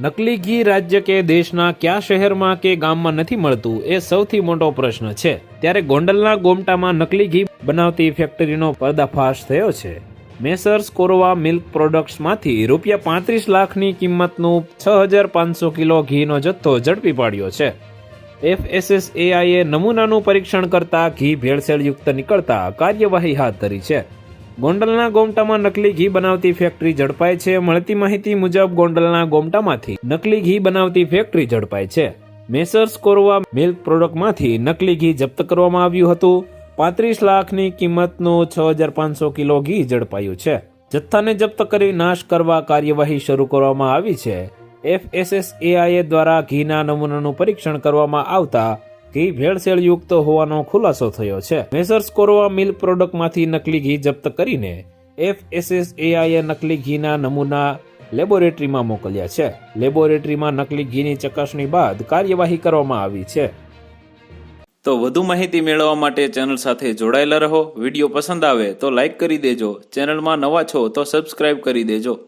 નકલી ઘી રાજ્ય કે દેશના કયા શહેરમાં કે ગામમાં નથી મળતું એ સૌથી મોટો પ્રશ્ન છે. ત્યારે ગોંડલના ગોમટામાં નકલી ઘી બનાવતી ફેક્ટરીનો પર્દાફાશ થયો છે. મેસર્સ કોરવા મિલ્ક પ્રોડક્ટ્સમાંથી રૂપિયા પાંત્રીસ લાખની કિંમતનું છ હજાર પાંચસો કિલો ઘીનો જથ્થો ઝડપી પાડ્યો છે. એફએસએસએઆઈએ નમૂનાનું પરીક્ષણ કરતા ઘી ભેળસેળયુક્ત નીકળતા કાર્યવાહી હાથ ધરી છે. ગોંડલના ગોમટામાં નકલી ઘી બનાવતી ફેક્ટરી ઝડપાય છે. મળતી માહિતી મુજબ ગોંડલના ગોમટામાંથી નકલી ઘી બનાવતી ફેક્ટરી ઝડપાય છે. મેસર્સ કોરવા મિલ્ક પ્રોડક્ટમાંથી નકલી ઘી જપ્ત કરવામાં આવ્યું હતું. પાંત્રીસ લાખની કિંમતનું છ હજાર પાંચસો કિલો ઘી ઝડપાયું છે. જથ્થાને જપ્ત કરી નાશ કરવા કાર્યવાહી શરૂ કરવામાં આવી છે. એફએસએસએઆઈએ દ્વારા ઘીના નમૂનાનું પરીક્ષણ કરવામાં આવતા ઘી ભેળસેળયુક્ત હોવાનો ખુલાસો થયો છે. મેસર્સ કોરવા મિલ્ક પ્રોડક્ટમાંથી નકલી ઘી જપ્ત કરીને એફએસએસએઆઈએ નકલી ઘીના નમૂના લેબોરેટરીમાં મોકલ્યા છે. લેબોરેટરીમાં નકલી ઘીની ચકાસણી બાદ કાર્યવાહી કરવામાં આવી છે. તો વધુ માહિતી મેળવવા માટે ચેનલ સાથે જોડાયેલા રહો. વીડિયો પસંદ આવે તો લાઈક કરી દેજો. ચેનલમાં નવા છો તો સબસ્ક્રાઇબ કરી દેજો.